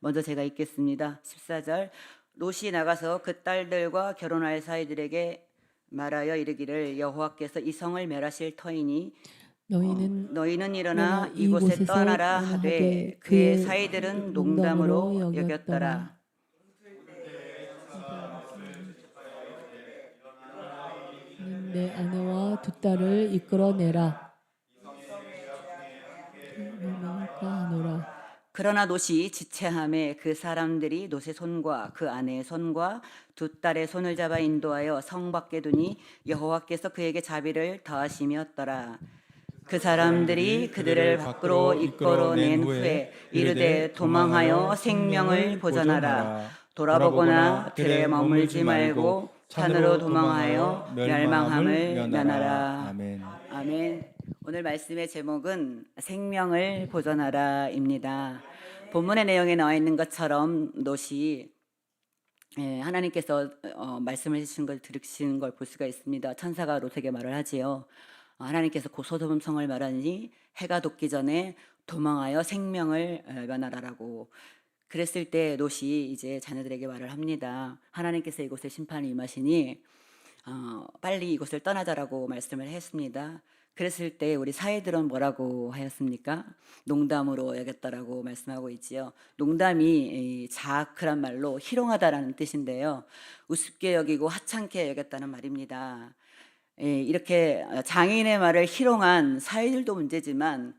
먼저 제가 읽겠습니다. 14절 롯이 나가서 그 딸들과 결혼할 사이들에게 말하여 이르기를 여호와께서 이 성을 멸하실 터이니 너희는 너희는 일어나 이곳에 떠나라 하되 그의 사이들은 농담으로. 여겼더라. 내 아내와 두 딸을 이끌어내라. 그러나 롯이 지체함에 그 사람들이 롯의 손과 그 아내의 손과 두 딸의 손을 잡아 인도하여 성 밖에 두니 여호와께서 그에게 자비를 더하심이었더라. 그 사람들이 그들을 밖으로 이끌어낸 후에 이르되 도망하여 생명을 보전하라. 돌아보거나 들에 머물지 말고 산으로 도망하여 멸망함을 면하라. 아멘. 아멘. 오늘 말씀의 제목은 생명을 보존하라입니다. 본문의 내용에 나와 있는 것처럼 롯이 예, 하나님께서 어, 말씀을 해주신 걸 들으신 걸 볼 수가 있습니다. 천사가 롯에게 말을 하지요. 어, 하나님께서 곧 소돔 성을 말하니 해가 돋기 전에 도망하여 생명을 어, 면하라라고 그랬을 때 롯이 이제 자녀들에게 말을 합니다. 하나님께서 이곳에 심판이 임하시니 어, 빨리 이곳을 떠나자라고 말씀을 했습니다. 그랬을 때 우리 사회들은 뭐라고 하였습니까? 농담으로 여겼다라고 말씀하고 있지요. 농담이 이 자크란 말로 희롱하다라는 뜻인데요. 우습게 여기고 하찮게 여겼다는 말입니다. 예, 이렇게 장인의 말을 희롱한 사회들도 문제지만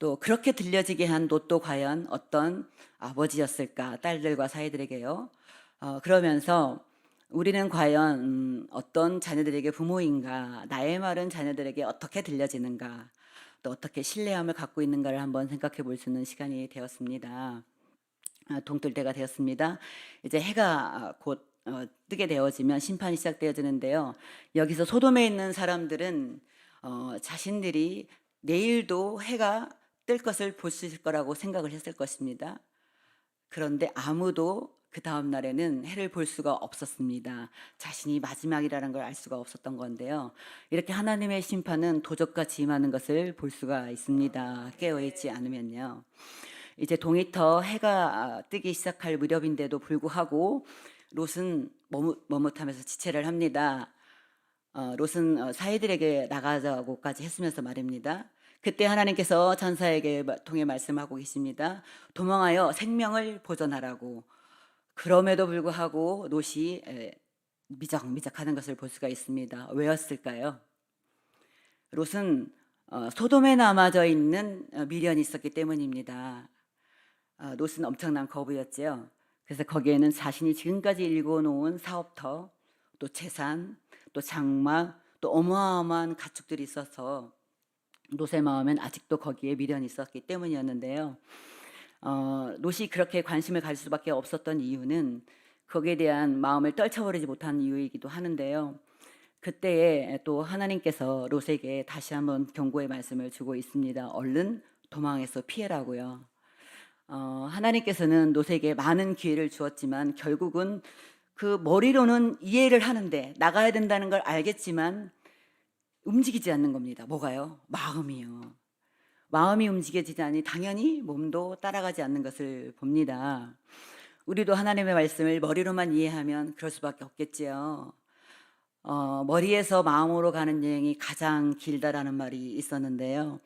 또 그렇게 들려지게 한 롯도 과연 어떤 아버지였을까 딸들과 사이들에게요. 어, 그러면서 우리는 과연 음, 어떤 자녀들에게 부모인가, 나의 말은 자녀들에게 어떻게 들려지는가, 또 어떻게 신뢰함을 갖고 있는가를 한번 생각해 볼 수 있는 시간이 되었습니다. 아, 동떨 때가 되었습니다. 이제 해가 곧 어, 뜨게 되어지면 심판이 시작되어지는데요. 여기서 소돔에 있는 사람들은 어, 자신들이 내일도 해가 뜰 것을 볼수 있을 거라고 생각을 했을 것입니다. 그런데 아무도 그 다음 날에는 해를 볼 수가 없었습니다. 자신이 마지막이라는 걸 알 수가 없었던 건데요. 이렇게 하나님의 심판은 도적같이 임하는 것을 볼 수가 있습니다. 깨어 있지 않으면요. 이제 동이터 해가 뜨기 시작할 무렵인데도 불구하고 롯은 머뭇, 머뭇하면서 지체를 합니다. 어, 롯은 어, 사이들에게 나가자고까지 했으면서 말입니다. 그때 하나님께서 전사에게 마- 통해 말씀하고 계십니다. 도망하여 생명을 보존하라고. 그럼에도 불구하고 롯이 에, 미적미적하는 것을 볼 수가 있습니다. 왜였을까요? 롯은 어, 소돔에 남아져 있는 어, 미련이 있었기 때문입니다. 어, 롯은 엄청난 거부였지요. 그래서 거기에는 자신이 지금까지 일궈놓은 사업터, 또 재산, 또 장막, 또 어마어마한 가축들이 있어서 롯의 마음엔 아직도 거기에 미련이 있었기 때문이었는데요. 어, 롯이 그렇게 관심을 가질 수밖에 없었던 이유는 거기에 대한 마음을 떨쳐버리지 못한 이유이기도 하는데요. 그때에 또 하나님께서 롯에게 다시 한번 경고의 말씀을 주고 있습니다. 얼른 도망해서 피해라고요. 어, 하나님께서는 롯에게 많은 기회를 주었지만 결국은 그 머리로는 이해를 하는데 나가야 된다는 걸 알겠지만 움직이지 않는 겁니다. 뭐가요? 마음이요. 마음이 움직여지지 않니 당연히 몸도 따라가지 않는 것을 봅니다. 우리도 하나님의 말씀을 머리로만 이해하면 그럴 수밖에 없겠지요. 어, 머리에서 마음으로 가는 여행이 가장 길다라는 말이 있었는데요.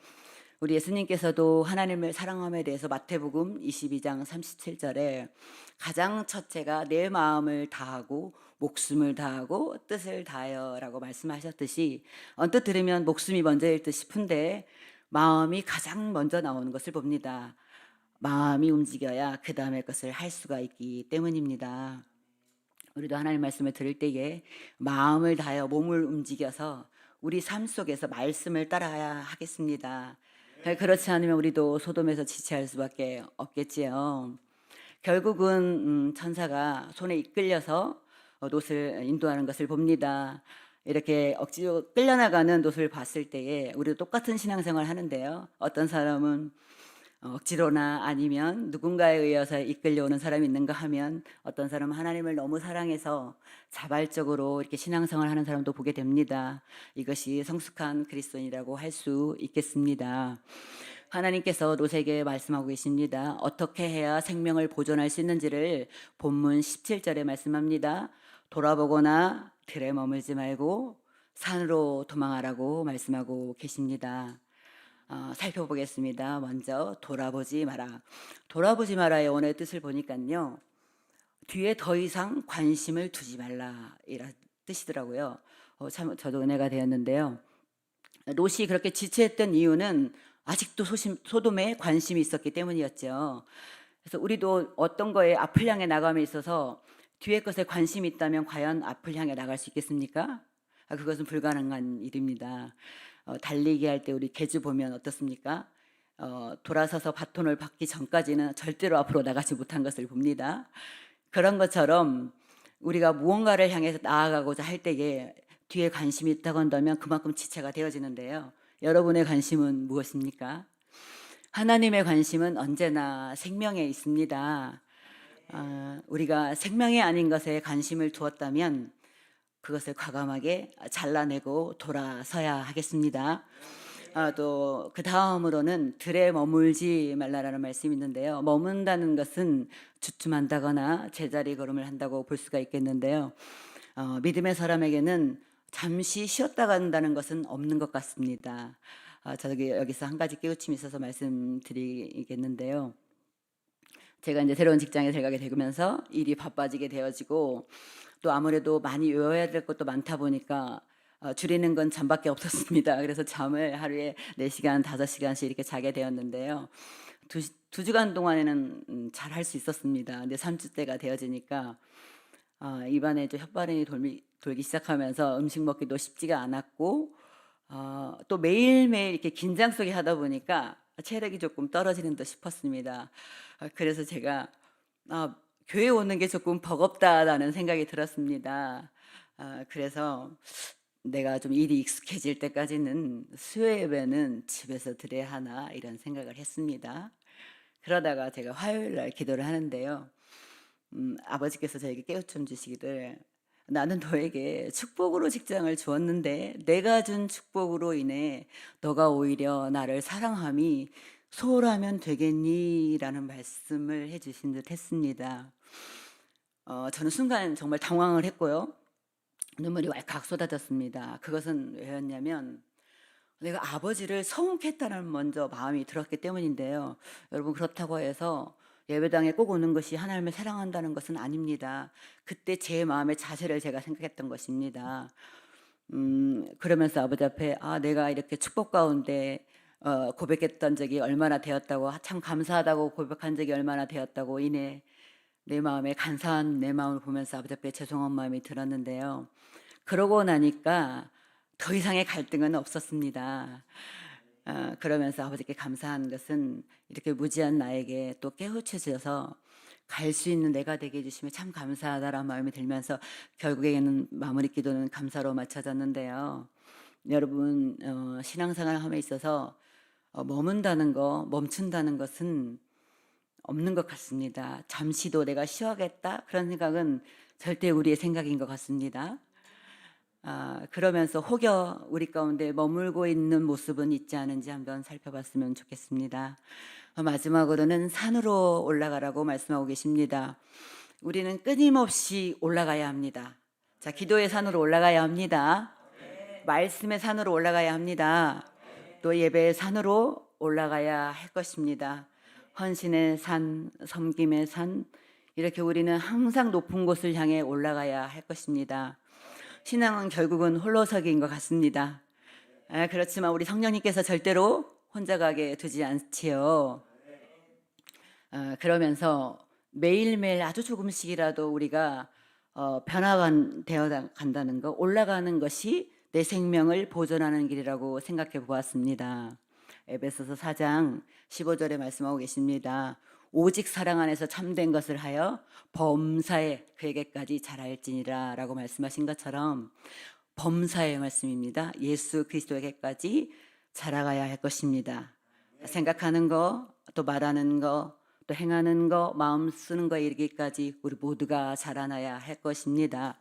우리 예수님께서도 하나님을 사랑함에 대해서 마태복음 22장 37절에 가장 첫째가 내 마음을 다하고 목숨을 다하고 뜻을 다하여라고 말씀하셨듯이 언뜻 들으면 목숨이 먼저일 듯 싶은데 마음이 가장 먼저 나오는 것을 봅니다. 마음이 움직여야 그 다음의 것을 할 수가 있기 때문입니다. 우리도 하나님 말씀을 들을 때에 마음을 다하여 몸을 움직여서 우리 삶 속에서 말씀을 따라야 하겠습니다. 그렇지 않으면 우리도 소돔에서 지체할 수밖에 없겠지요. 결국은 음, 천사가 손에 이끌려서 어, 롯을 인도하는 것을 봅니다. 이렇게 억지로 끌려나가는 롯을 봤을 때에 우리도 똑같은 신앙생활 하는데요. 어떤 사람은 어, 억지로나 아니면 누군가에 의해서 이끌려오는 사람이 있는가 하면 어떤 사람은 하나님을 너무 사랑해서 자발적으로 이렇게 신앙생활 하는 사람도 보게 됩니다. 이것이 성숙한 그리스도인이라고 할 수 있겠습니다. 하나님께서 롯에게 말씀하고 계십니다. 어떻게 해야 생명을 보존할 수 있는지를 본문 17절에 말씀합니다. 돌아보거나 들에 머물지 말고 산으로 도망하라고 말씀하고 계십니다. 어, 살펴보겠습니다. 먼저 돌아보지 마라. 돌아보지 마라의 원의 뜻을 보니까요. 뒤에 더 이상 관심을 두지 말라 이라 뜻이더라고요. 어, 참 저도 은혜가 되었는데요. 롯이 그렇게 지체했던 이유는 아직도 소심, 소돔에 관심이 있었기 때문이었죠. 그래서 우리도 어떤 거에 앞을 향해 나감에 있어서 뒤에 것에 관심이 있다면 과연 앞을 향해 나갈 수 있겠습니까? 아, 그것은 불가능한 일입니다. 어, 달리기 할 때 우리 개주 보면 어떻습니까? 어, 돌아서서 바톤을 받기 전까지는 절대로 앞으로 나가지 못한 것을 봅니다. 그런 것처럼 우리가 무언가를 향해서 나아가고자 할 때에 뒤에 관심이 있다고 한다면 그만큼 지체가 되어지는데요. 여러분의 관심은 무엇입니까? 하나님의 관심은 언제나 생명에 있습니다. 아, 우리가 생명이 아닌 것에 관심을 두었다면 그것을 과감하게 잘라내고 돌아서야 하겠습니다. 아, 또그 다음으로는 들에 머물지 말라라는 말씀이 있는데요. 머문다는 것은 주춤한다거나 제자리 걸음을 한다고 볼 수가 있겠는데요. 어, 믿음의 사람에게는 잠시 쉬었다 간다는 것은 없는 것 같습니다. 아, 저기 여기서 한 가지 깨우침이 있어서 말씀드리겠는데요. 제가 이제 새로운 직장에 들어가게 되면서 일이 바빠지게 되어지고 또 아무래도 많이 외워야 될 것도 많다 보니까 어, 줄이는 건 잠밖에 없었습니다. 그래서 잠을 하루에 4시간, 5시간씩 이렇게 자게 되었는데요. 두, 두 주간 동안에는 음, 잘할 수 있었습니다. 근데 3주 때가 되어지니까 어, 입안에 좀 혓바람이 돌기, 돌기 시작하면서 음식 먹기도 쉽지가 않았고 어, 또 매일매일 이렇게 긴장 속에 하다 보니까 체력이 조금 떨어지는 듯 싶었습니다. 아, 그래서 제가 아, 교회 오는 게 조금 버겁다라는 생각이 들었습니다. 아, 그래서 내가 좀 일이 익숙해질 때까지는 수요 예배는 집에서 드려야 하나 이런 생각을 했습니다. 그러다가 제가 화요일 날 기도를 하는데요. 음, 아버지께서 저에게 깨우쳐 주시기를 나는 너에게 축복으로 직장을 주었는데 내가 준 축복으로 인해 너가 오히려 나를 사랑함이 소홀하면 되겠니 라는 말씀을 해주신 듯 했습니다. 어, 저는 순간 정말 당황을 했고요. 눈물이 왈칵 쏟아졌습니다. 그것은 왜였냐면 내가 아버지를 성혹했다는 먼저 마음이 들었기 때문인데요. 여러분 그렇다고 해서 예배당에 꼭 오는 것이 하나님을 사랑한다는 것은 아닙니다. 그때 제 마음의 자세를 제가 생각했던 것입니다. 음, 그러면서 아버지 앞에 아 내가 이렇게 축복 가운데 어, 고백했던 적이 얼마나 되었다고 참 감사하다고 고백한 적이 얼마나 되었다고 이내 내 마음에 간사한 내 마음을 보면서 아버지 앞에 죄송한 마음이 들었는데요. 그러고 나니까 더 이상의 갈등은 없었습니다. 어, 그러면서 아버지께 감사한 것은 이렇게 무지한 나에게 또 깨우쳐 주셔서 갈 수 있는 내가 되게 해주시면 참 감사하다라는 마음이 들면서 결국에는 마무리 기도는 감사로 마쳐졌는데요. 여러분 어, 신앙생활 함에 있어서 어, 머문다는 거, 멈춘다는 것은 없는 것 같습니다. 잠시도 내가 쉬어야겠다 그런 생각은 절대 우리의 생각인 것 같습니다. 아, 그러면서 혹여 우리 가운데 머물고 있는 모습은 있지 않은지 한번 살펴봤으면 좋겠습니다. 어, 마지막으로는 산으로 올라가라고 말씀하고 계십니다. 우리는 끊임없이 올라가야 합니다. 자, 기도의 산으로 올라가야 합니다. 말씀의 산으로 올라가야 합니다. 또 예배의 산으로 올라가야 할 것입니다. 헌신의 산, 섬김의 산, 이렇게 우리는 항상 높은 곳을 향해 올라가야 할 것입니다. 신앙은 결국은 홀로서기인 것 같습니다. 아, 그렇지만 우리 성령님께서 절대로 혼자 가게 두지 않지요. 아, 그러면서 매일매일 아주 조금씩이라도 우리가 어, 변화가 되어 간다는 것, 올라가는 것이 내 생명을 보존하는 길이라고 생각해 보았습니다. 에베소서 4장 15절에 말씀하고 계십니다. 오직 사랑 안에서 참된 것을 하여 범사에 그에게까지 자랄지니라 라고 말씀하신 것처럼 범사의 말씀입니다. 예수 그리스도에게까지 자라가야 할 것입니다. 생각하는 거, 또 말하는 거, 또 행하는 거, 마음 쓰는 거에 이르기까지 우리 모두가 자라나야 할 것입니다.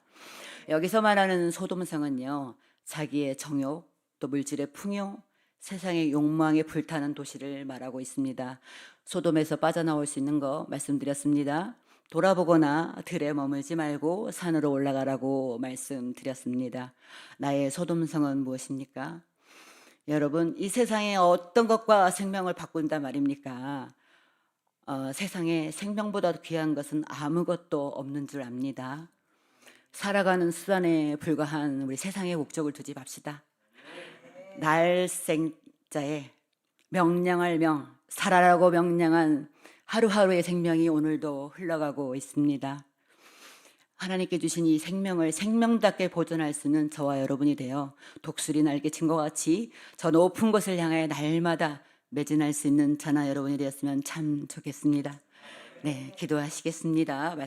여기서 말하는 소돔성은요, 자기의 정욕, 또 물질의 풍요, 세상의 욕망에 불타는 도시를 말하고 있습니다. 소돔에서 빠져나올 수 있는 거 말씀드렸습니다. 돌아보거나 들에 머물지 말고 산으로 올라가라고 말씀드렸습니다. 나의 소돔성은 무엇입니까? 여러분, 이 세상에 어떤 것과 생명을 바꾼다 말입니까? 어, 세상에 생명보다 귀한 것은 아무것도 없는 줄 압니다. 살아가는 수단에 불과한 우리 세상의 목적을 두지 맙시다. 날생자의 명령할 명, 살아라고 명령한 하루하루의 생명이 오늘도 흘러가고 있습니다. 하나님께 주신 이 생명을 생명답게 보존할 수 있는 저와 여러분이 되어 독수리 날개 친 것 같이 저 높은 곳을 향해 날마다 매진할 수 있는 저나 여러분이 되었으면 참 좋겠습니다. 네, 기도하시겠습니다. 말씀